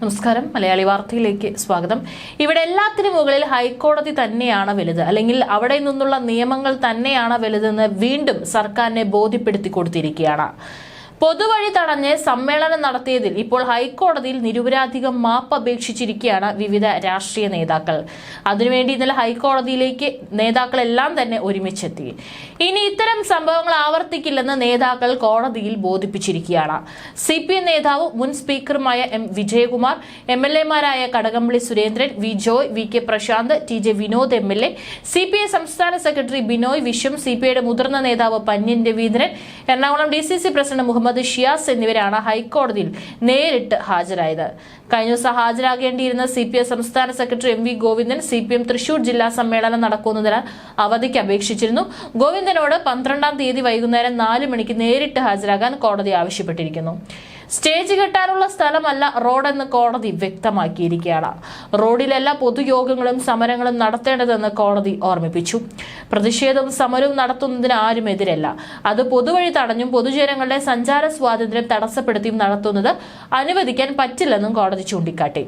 നമസ്കാരം. മലയാളി വാർത്തയിലേക്ക് സ്വാഗതം. ഇവിടെ എല്ലാത്തിനും മുകളിൽ ഹൈക്കോടതി തന്നെയാണ് വലുത്. അല്ലെങ്കിൽ അവിടെ നിന്നുള്ള നിയമങ്ങൾ തന്നെയാണ് വലുതെന്ന് വീണ്ടും സർക്കാരിനെ ബോധ്യപ്പെടുത്തി കൊടുത്തിരിക്കുകയാണ്. പൊതുവഴി തടഞ്ഞ് സമ്മേളനം നടത്തിയതിൽ ഇപ്പോൾ ഹൈക്കോടതിയിൽ നിരുപരാധികം മാപ്പ് അപേക്ഷിച്ചിരിക്കുകയാണ് വിവിധ രാഷ്ട്രീയ നേതാക്കൾ. അതിനുവേണ്ടി ഇന്നലെ ഹൈക്കോടതിയിലേക്ക് നേതാക്കളെല്ലാം തന്നെ ഒരുമിച്ചെത്തി. ഇനി ഇത്തരം സംഭവങ്ങൾ ആവർത്തിക്കില്ലെന്ന് നേതാക്കൾ കോടതിയിൽ ബോധിപ്പിച്ചിരിക്കുകയാണ്. സി പി എം നേതാവ് മുൻ സ്പീക്കറുമായ M Vijayakumar M L എമാരായ Kadakampally Surendran V Joy V K Prashanth T J Vinod M L A C P I സംസ്ഥാന secretary Binoy Viswam C P ഐയുടെ മുതിർന്ന നേതാവ് Pannyan Raveendran Ernakulam D C C president Muhammad Shiyas എന്നിവരാണ് ഹൈക്കോടതിയിൽ നേരിട്ട് ഹാജരായത്. കഴിഞ്ഞ ദിവസം ഹാജരാകേണ്ടിയിരുന്ന സി പി എം സംസ്ഥാന secretary M V Govindan C P M Thrissur ജില്ലാ സമ്മേളനം നടക്കുന്നതിനാൽ അവധിക്ക് അപേക്ഷിച്ചിരുന്നു. ഗോവിന്ദനോട് പന്ത്രണ്ടാം തീയതി വൈകുന്നേരം നാല് മണിക്ക് നേരിട്ട് ഹാജരാകാൻ കോടതി ആവശ്യപ്പെട്ടിരിക്കുന്നു. സ്റ്റേജ് കെട്ടാനുള്ള സ്ഥലമല്ല റോഡെന്ന് കോടതി വ്യക്തമാക്കിയിരിക്കുകയാണ്. റോഡിലല്ല പൊതുയോഗങ്ങളും സമരങ്ങളും നടത്തേണ്ടതെന്ന് കോടതി ഓർമ്മിപ്പിച്ചു. പ്രതിഷേധവും സമരവും നടത്തുന്നതിന് ആരും എതിരല്ല. അത് പൊതുവഴി തടഞ്ഞും പൊതുജനങ്ങളുടെ സഞ്ചാര സ്വാതന്ത്ര്യം തടസ്സപ്പെടുത്തിയും നടത്തുന്നത് അനുവദിക്കാൻ പറ്റില്ലെന്നും കോടതി ചൂണ്ടിക്കാട്ടി.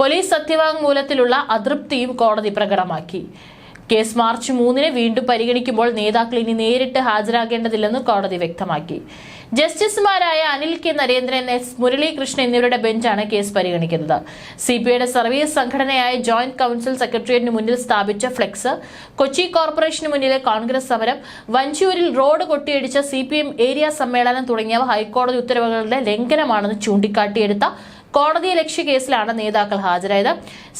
പോലീസ് സത്യവാങ്മൂലത്തിലുള്ള അതൃപ്തിയും കോടതി പ്രകടമാക്കി. കേസ് മാർച്ച് മൂന്നിന് വീണ്ടും പരിഗണിക്കുമ്പോൾ നേതാക്കൾ ഇനി നേരിട്ട് ഹാജരാകേണ്ടതില്ലെന്ന് കോടതി വ്യക്തമാക്കി. ജസ്റ്റിസുമാരായ അനിൽ കെ നരേന്ദ്രൻ എസ് മുരളീകൃഷ്ണൻ എന്നിവരുടെ ബെഞ്ചാണ് കേസ് പരിഗണിക്കുന്നത്. സി പി ഐയുടെ സർവീസ് സംഘടനയായ ജോയിന്റ് കൌൺസിൽ സെക്രട്ടേറിയറ്റിന് മുന്നിൽ സ്ഥാപിച്ച ഫ്ലെക്സ് കൊച്ചി കോർപ്പറേഷന് മുന്നിലെ കോൺഗ്രസ് സമരം വഞ്ചൂരിൽ റോഡ് കൊട്ടിയടിച്ച സി ഏരിയ സമ്മേളനം തുടങ്ങിയവ ഹൈക്കോടതി ഉത്തരവുകളുടെ ലംഘനമാണെന്ന് ചൂണ്ടിക്കാട്ടിയെടുത്ത കോടതി ലക്ഷ്യ കേസിലാണ് നേതാക്കൾ ഹാജരായത്.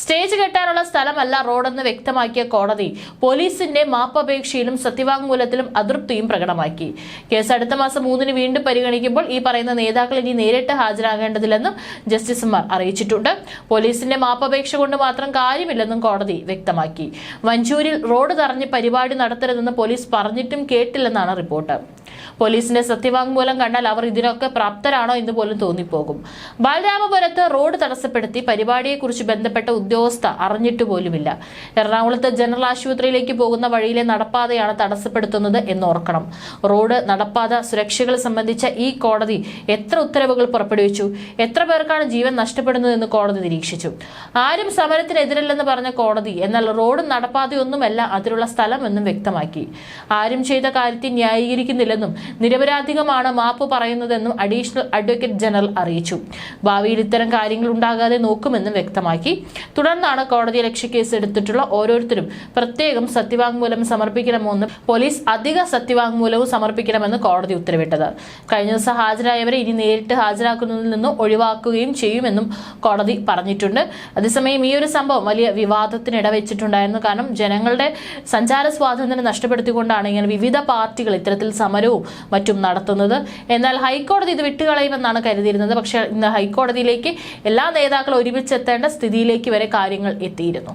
സ്റ്റേജ് കെട്ടാനുള്ള സ്ഥലമല്ല റോഡെന്ന് വ്യക്തമാക്കിയ കോടതി പോലീസിന്റെ മാപ്പപേക്ഷയിലും സത്യവാങ്മൂലത്തിലും അതൃപ്തിയും പ്രകടമാക്കി. കേസ് അടുത്ത മാസം മൂന്നിന് വീണ്ടും പരിഗണിക്കുമ്പോൾ ഈ പറയുന്ന നേതാക്കൾ ഇനി നേരിട്ട് ഹാജരാകേണ്ടതില്ലെന്നും ജസ്റ്റിസുമാർ അറിയിച്ചിട്ടുണ്ട്. പോലീസിന്റെ മാപ്പപേക്ഷ കൊണ്ട് മാത്രം കാര്യമില്ലെന്നും കോടതി വ്യക്തമാക്കി. വഞ്ചൂരിൽ റോഡ് തറഞ്ഞ് പരിപാടി നടത്തരുതെന്ന് പോലീസ് പറഞ്ഞിട്ടും കേട്ടില്ലെന്നാണ് റിപ്പോർട്ട്. പോലീസിന്റെ സത്യവാങ്മൂലം കണ്ടാൽ അവർ ഇതിനൊക്കെ പ്രാപ്തരാണോ എന്ന് പോലും തോന്നിപ്പോകും. ബാലരാമപുരത്ത് റോഡ് തടസ്സപ്പെടുത്തി പരിപാടിയെക്കുറിച്ച് ബന്ധപ്പെട്ട ഉദ്യോഗസ്ഥ അറിഞ്ഞിട്ട് പോലുമില്ല. എറണാകുളത്ത് ജനറൽ ആശുപത്രിയിലേക്ക് പോകുന്ന വഴിയിലെ നടപ്പാതയാണ് തടസ്സപ്പെടുത്തുന്നത് എന്നോർക്കണം. റോഡ് നടപ്പാത സുരക്ഷകൾ സംബന്ധിച്ച ഈ കോടതി എത്ര ഉത്തരവുകൾ പുറപ്പെടുവിച്ചു? എത്ര പേർക്കാണ് ജീവൻ നഷ്ടപ്പെടുന്നതെന്ന് കോടതി നിരീക്ഷിച്ചു. ആരും സമരത്തിനെതിരല്ലെന്ന് പറഞ്ഞ കോടതി എന്നാൽ റോഡും നടപ്പാതയൊന്നുമല്ല അതിലുള്ള സ്ഥലമെന്നും വ്യക്തമാക്കി. ആരും ചെയ്ത കാര്യത്തെ ന്യായീകരിക്കുന്നില്ലെന്നും നിരപരാധികമാണ് മാപ്പ് പറയുന്നതെന്നും അഡീഷണൽ അഡ്വക്കേറ്റ് ജനറൽ അറിയിച്ചു. ഭാവിയിൽ ഇത്തരം കാര്യങ്ങൾ ഉണ്ടാകാതെ നോക്കുമെന്നും വ്യക്തമാക്കി. തുടർന്നാണ് കോടതി ലക്ഷ്യക്കേസ് എടുത്തിട്ടുള്ള ഓരോരുത്തരും പ്രത്യേകം സത്യവാങ്മൂലം സമർപ്പിക്കണമെന്ന് പോലീസ് അധിക സത്യവാങ്മൂലവും സമർപ്പിക്കണമെന്ന് കോടതി ഉത്തരവിട്ടത്. കഴിഞ്ഞ ദിവസം ഹാജരായവരെ ഇനി നേരിട്ട് ഹാജരാക്കുന്നതിൽ നിന്നും ഒഴിവാക്കുകയും ചെയ്യുമെന്നും കോടതി പറഞ്ഞിട്ടുണ്ട്. അതേസമയം ഈ ഒരു സംഭവം വലിയ വിവാദത്തിന് ഇടവെച്ചിട്ടുണ്ടായിരുന്നു. കാരണം ജനങ്ങളുടെ സഞ്ചാര സ്വാതന്ത്ര്യം നഷ്ടപ്പെടുത്തിക്കൊണ്ടാണ് ഇങ്ങനെ വിവിധ പാർട്ടികൾ ഇത്തരത്തിൽ സമരവും മറ്റും നടത്തുന്നത്. എന്നാൽ ഹൈക്കോടതി ഇത് വിട്ടുകളയുമെന്നാണ് കരുതിയിരുന്നത്. പക്ഷേ ഇന്ന് ഹൈക്കോടതിയിലേക്ക് എല്ലാ നേതാക്കളും ഒരുമിച്ചെത്തേണ്ട സ്ഥിതിയിലേക്ക് വരെ കാര്യങ്ങൾ എത്തിയിരുന്നു